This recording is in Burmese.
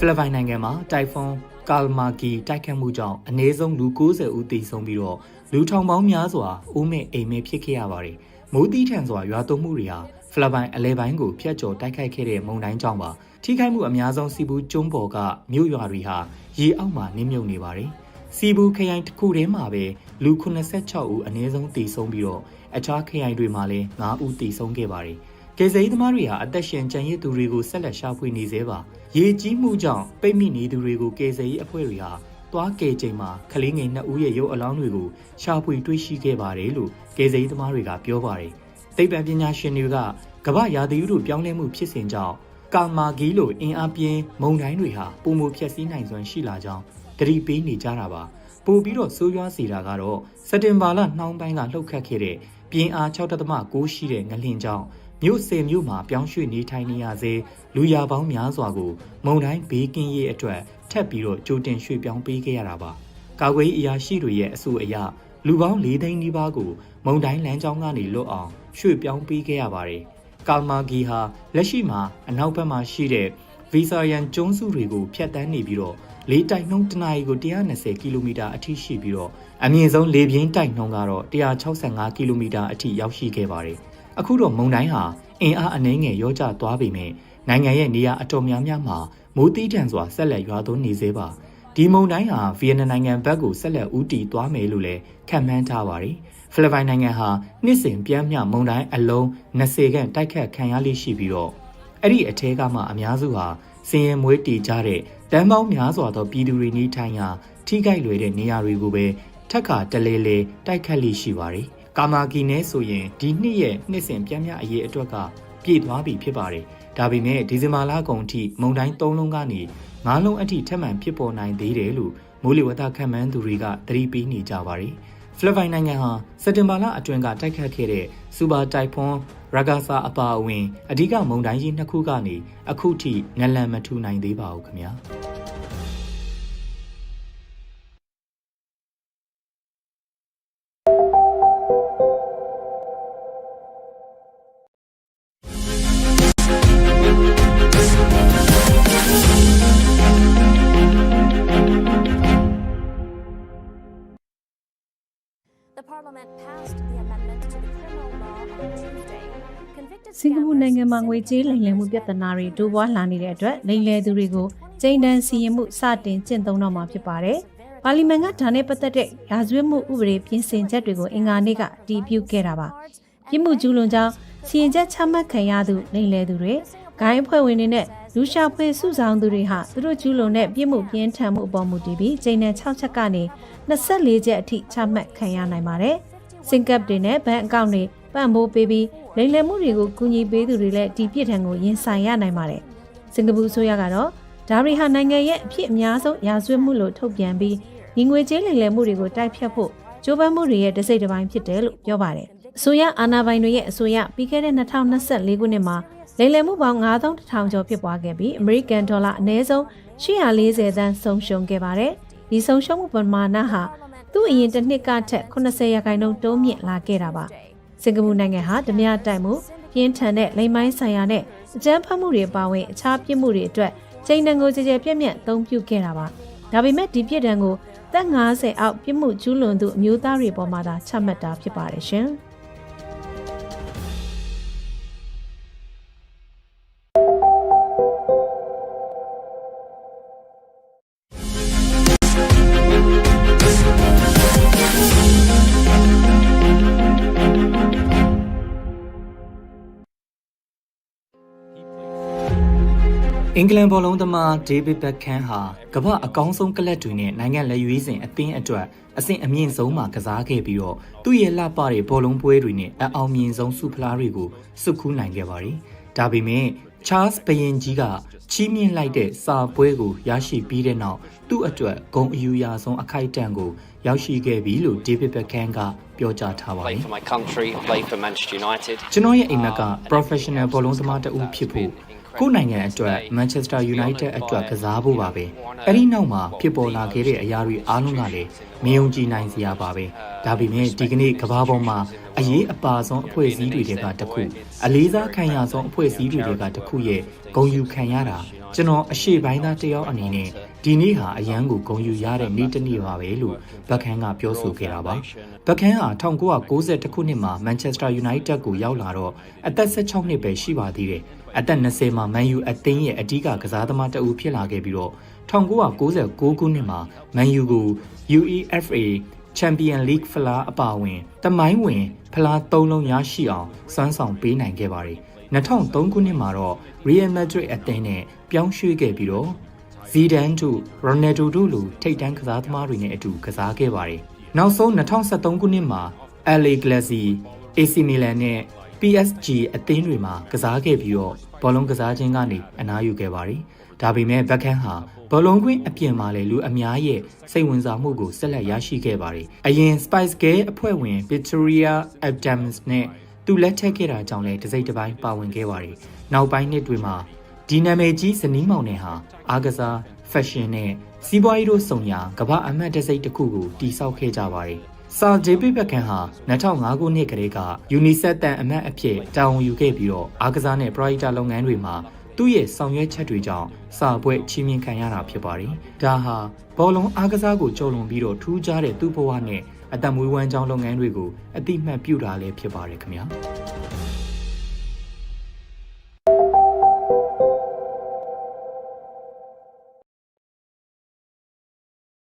ဖိလစ်ပိုင်နိုင်ငံမှာတိုင်ဖွန်ကာလမာကီတိုက်ခတ်မှုကြောင့်အနည်းဆုံးလူ90ဦးသေဆုံးပြီးတော့လူထောင်ပေါင်းများစွာအိုးမဲ့အိမ်မဲ့ဖြစ်ခဲ့ရပါတယ်။မိုးတီးထန်စွာရွာသွန်းမှုတွေဟာဖိလစ်ပိုင်အလဲပိုင်းကိုဖျက်ကျော်တိုက်ခိုက်ခဲ့တဲ့မုန်တိုင်းကြောင့်ပါ။ထိခိုက်မှုအများဆုံးစီဘူးကျွန်းပေါ်ကမြို့ရွာတွေဟာရေအောက်မှာနစ်မြုပ်နေပါတယ်။စီဘူးခရိုင်တစ်ခုတည်းမှာပဲလူ86ဦးအနည်းဆုံးသေဆုံးပြီးတော့အခြားခရိုင်တွေမှာလည်း9ဦးသေဆုံးခဲ့ပါတယ်။ ကယ်ဆယ်ရေးသမားတွေဟာအသက်ရှင်ကျန်ရစ်သူတွေကိုဆက်လက်ရှာဖွေနေသေးပါရေကြီးမှုကြောင့်ပိတ်မိနေသူတွေကိုကယ်ဆယ်ရေးအဖွဲ့တွေဟာသွားကယ်ချိန်မှာကလေးငယ်2ဦးရဲ့ရုပ်အလောင်းတွေကိုရှာဖွေတွေ့ရှိခဲ့ပါတယ်လို့ကယ်ဆယ်ရေးသမားတွေကပြောပါတယ်သိပ္ပံပညာရှင်တွေကကမ္ဘာရာသီဥတုပြောင်းလဲမှုဖြစ်စဉ်ကြောင့်ကာမာဂီလိုအင်အားပြင်းမုန်တိုင်းတွေဟာပုံမဖျက်ဆီးနိုင်စွမ်းရှိလာကြောင်းသတိပေးနေကြတာပါပို့ပြီးတော့ဆိုးရွားစေတာကတော့စက်တင်ဘာလနှောင်းပိုင်းကလှုပ်ခတ်ခဲ့တဲ့ပြင်းအား6.6ရှိတဲ့ငလျင်ကြောင့် မြို့စင်မြို့မှာပြောင်းရွှေ့နေထိုင်နေရစေလူရပေါင်းများစွာကိုမုံတိုင်းဘေးကင်းရေးအတွက်ထပ်ပြီးတော့ကြိုတင်ရွှေ့ပြောင်းပေးခဲ့ရတာပါ။ကာကွယ်ရေးအရာရှိတွေရဲ့အဆိုအရလူပေါင်း၄သိန်းနီးပါးကိုမုံတိုင်းလမ်းကြောင်းကနေလွတ်အောင်ရွှေ့ပြောင်းပေးခဲ့ရပါတယ်။ကာမာဂီဟာလက်ရှိမှာအနောက်ဘက်မှာရှိတဲ့ဗီဇာယန်ကျွန်းစုတွေကိုဖျက်ဆီးနေပြီးတော့လေတိုက်နှုန်းတစ်နာရီကို120ကီလိုမီတာအထိရှိပြီးတော့အမြင့်ဆုံးလေပြင်းတိုက်နှုန်းကတော့165ကီလိုမီတာအထိရောက်ရှိခဲ့ပါတယ်။ အခုတော့မုန်တိုင်းဟာအင်အားအနှဲငယ်ရောကျသွားပေမဲ့နိုင်ငံရဲ့နေရာအတော်များများမှာမိုးတီးထန်စွာဆက်လက်ရွာသွန်းနေသေးပါဒီမုန်တိုင်းဟာဗီယက်နမ်နိုင်ငံဘက်ကိုဆက်လက်ဦးတည်သွားမယ်လို့လည်းခန့်မှန်းထားပါတယ်ဖိလစ်ပိုင်နိုင်ငံဟာနှစ်စဉ်ပြင်းပြမုန်တိုင်းအလုံး20ခန့်တိုက်ခတ်ခံရလိမ့်ရှိပြီးတော့အဲ့ဒီအထဲကမှအများစုဟာစင်ရင်မွေးတည်ကြတဲ့တန်းပေါင်းများစွာသောပြည်သူတွေနေထိုင်ရာထိခိုက်လွယ်တဲ့နေရာတွေကိုပဲထက်ခါတလဲလဲတိုက်ခတ်လိရှိပါတယ် ကာမာကီနဲ့ဆိုရင်ဒီနှစ်ရဲ့နှစ်စဉ်ပြင်းပြအရေးအတွက်ကပြည့်သွားပြီဖြစ်ပါတယ်။ဒါပေမဲ့ဒီဇင်ဘာလကုန်အထိမုန်တိုင်း၃လုံးကနေ၅လုံးအထိထပ်မံဖြစ်ပေါ်နိုင်သေးတယ်လို့မိုးလေဝသခန့်မှန်းသူတွေကသတိပေးနေကြပါတယ်။ဖိလစ်ပိုင်နိုင်ငံဟာစက်တင်ဘာလအတွင်းကတိုက်ခတ်ခဲ့တဲ့စူပါတိုင်ဖွန်ရာဂါဆာအပါအဝင်အဓိကမုန်တိုင်းကြီးနှစ်ခုကနေအခုထိနလန်မထူနိုင်သေးပါဘူးခင်ဗျာ။ စင်ကာပူနိုင်ငံမှာငွေကြေးလိမ်လည်မှုပြဿနာတွေတိုးပွားလာနေတဲ့အတွက်လိမ်လည်သူတွေကိုကျိန်တန်းစီရင်မှုစတင်ကျင့်သုံးတော့မှာဖြစ်ပါတယ်။ပါလီမန်ကဒါနဲ့ပတ်သက်တဲ့ရာဇဝတ်မှုဥပဒေပြင်ဆင်ချက်တွေကိုအင်္ဂါနေ့ကအတည်ပြုခဲ့တာပါ။ပြစ်မှုကျူးလွန်ကြောင်းစီရင်ချက်ချမှတ်ခံရသူလိမ်လည်သူတွေဂိုင်းအဖွဲ့ဝင်တွေနဲ့ လူရှာဖွေစုဆောင်သူတွေဟာသူတို့ကျူးလွန်တဲ့ပြစ်မှုပြင်းထန်မှုအပေါ်မူတည်ပြီးကျိန်တန်း6ချက်ကနေ24ချက်အထိချမှတ်ခံရနိုင်ပါတယ်။စင်ကပ်တွေနဲ့ဘဏ်အကောင့်တွေပံ့ပိုးပေးပြီးလိမ်လည်မှုတွေကိုကူညီပေးသူတွေလည်းဒီပြစ်ဒဏ်ကိုရင်ဆိုင်ရနိုင်ပါတယ်။စင်ကာပူအစိုးရကတော့ဒါရီဟာနိုင်ငံရဲ့အဖြစ်အများဆုံးရာဇဝတ်မှုလို့ထုတ်ပြန်ပြီးညီငွေကြေးလိမ်လည်မှုတွေကိုတိုက်ဖြတ်ဖို့ကြိုးပမ်းမှုတွေရဲ့တစ်စိတ်တစ်ပိုင်းဖြစ်တယ်လို့ပြောပါတယ်။အစိုးရအာဏာပိုင်တွေရဲ့အစိုးရပြီးခဲ့တဲ့2024ခုနှစ်မှာ လိမ်လည်မှုပေါင်း9000ကျော်ဖြစ်ပွားခဲ့ပြီးအမေရိကန်ဒေါ်လာအနည်းဆုံး840သန်းဆုံးရှုံးခဲ့ပါတယ်။ဒီဆုံးရှုံးမှုပမာဏဟာသူ့အရင်တစ်နှစ်ကထက်80ရာခိုင်နှုန်းတိုးမြင့်လာခဲ့တာပါ။စင်ကာပူနိုင်ငံဟာဓမြတိုက်မှုပြင်းထန်တဲ့လိမ်မိုင်းဆိုင်ရာနဲ့အကြမ်းဖက်မှုတွေပါဝင်အခြားပြစ်မှုတွေအတွက်ချိန်တန်ကိုကြည်ကြဲပြည့်မြတ်အသုံးပြုခဲ့တာပါ။ဒါပေမဲ့ဒီပြစ်ဒဏ်ကိုသက်50အောက်ပြစ်မှုကျူးလွန်သူအမျိုးသားတွေပေါ်မှာသာချမှတ်တာဖြစ်ပါတယ်ရှင်။ အင်္ဂလန်ဘောလုံးသမားဒေးဗစ်ဘက်ခန်ဟာကမ္ဘာအကောင်းဆုံးကလပ်တွေနဲ့နိုင်ငံလက်ရွေးစင်အသင်းအတွက်အဆင့်အမြင့်ဆုံးမှာကစားခဲ့ပြီးတော့သူ့ရဲ့လှပတဲ့ဘောလုံးပွဲတွေနဲ့အအောင်မြင်ဆုံးဆုဖလားတွေကိုစုခူးနိုင်ခဲ့ပါတယ်။ဒါပေမဲ့ Charles ဘယင်ကြီးကချီးမြှင့်လိုက်တဲ့စာပွဲကိုရရှိပြီးတဲ့နောက်သူ့အတွက်ဂုဏ်အယူအရဆုံးအခိုက်အတန့်ကိုရောက်ရှိခဲ့ပြီလို့ဒေးဗစ်ဘက်ခန်ကပြောကြားထားပါတ play ယ် for my country, play for Manchester United. ကျွန်တော်ရဲ့အိမ်မက်က professional ဘောလုံးသမားတဦးဖြစ်ဖို့ ကိုယ့်နိုင်ငံအတွက် Manchester United အတွက်ကစားဖို့ပါပဲအဲ့ဒီနောက်မှာဖြစ်ပေါ်လာခဲ့တဲ့အရာတွေအားလုံးကလည်းမယုံကြည်နိုင်စရာပါပဲဒါပေမဲ့ဒီကနေ့ကမ္ဘာပေါ်မှာအရေးအပါဆုံးအဖွဲ့အစည်းတွေကတစ်ခုအလေးစားခံရဆုံးအဖွဲ့အစည်းတွေကတစ်ခုရဲ့ဂုဏ်ယူခံရတာကျွန်တော်အရှိပိုင်းသားတယောက်အနေနဲ့ဒီနေ့ဟာအရန်ကိုဂုဏ်ယူရတဲ့နေ့တစ်နေ့ပါပဲလို့ဘက်ခန်ကပြောဆိုခဲ့တာပါဘက်ခန်ဟာ1990ခုနှစ်မှာ Manchester United ကိုရောက်လာတော့အသက်16နှစ်ပဲရှိပါသေးတယ် အသက်20မှာ Man U အသင်းရဲ့အဓိကကစားသမားတအူဖြစ်လာခဲ့ပြီးတော့1996ခုနှစ်မှာ Man U ကို UEFA Champion League ဖလားအပါအဝင်တမိုင်းဝင်ဖလား၃လုံးရရှိအောင်စွမ်းဆောင်ပေးနိုင်ခဲ့ပါတယ်2003ခုနှစ်မှာတော့ Real Madrid အသင်းနဲ့ပြောင်းရွှေ့ခဲ့ပြီးတော့ Zidane တို့ Ronaldo တို့လိုထိပ်တန်းကစားသမားတွေနဲ့အတူကစားခဲ့ပါတယ်နောက်ဆုံး2013ခုနှစ်မှာ LA Galaxy AC Milan နဲ့ PSG အသင်းတွေမှာကစားခဲ့ပြီးတော့ဘောလုံးကစားခြင်းကနေအနားယူခဲ့ပါတယ်။ဒါပေမဲ့ဘက်ခန်ဟာဘောလုံးကွင်းအပြင်မှာလည်းလူအများရဲ့စိတ်ဝင်စားမှုကိုဆက်လက်ရရှိခဲ့ပါတယ်။အရင် Spice Girl အဖွဲ့ဝင် Victoria Adams နဲ့သူလက်ထပ်ခဲ့တာကြောင့်လည်းတစိမ့်တစ်ပိုင်းပါဝင်ခဲ့ပါတယ်။နောက်ပိုင်းနှစ်တွေမှာဒီနာမည်ကြီးဇနီးမောင်နှံဟာအားကစား fashion နဲ့စီးပွားရေးတို့စုံရာကမ္ဘာအမတ်တစိမ့်တစ်ခုကိုတည်ဆောက်ခဲ့ကြပါတယ်။ ဆာဂျေပီဘက်ကန်ဟာ2005ခုနှစ်ကလေးက UNICEF တန်အမတ်အဖြစ်တာဝန်ယူခဲ့ပြီးတော့အားကစားနဲ့ပရိုက်တာလုပ်ငန်းတွေမှာသူ့ရဲ့ဆောင်ရွက်ချက်တွေကြောင့်စာပွဲချီးမြှင့်ခံရတာဖြစ်ပါတယ်။ဒါဟာဘောလုံးအားကစားကိုကျော်လွန်ပြီးတော့ထူးခြားတဲ့သူ့ဘဝနဲ့အသက်မွေးဝမ်းကြောင်းလုပ်ငန်းတွေကိုအတိမတ်ပြုတာလည်းဖြစ်ပါတယ်ခင်ဗျာ။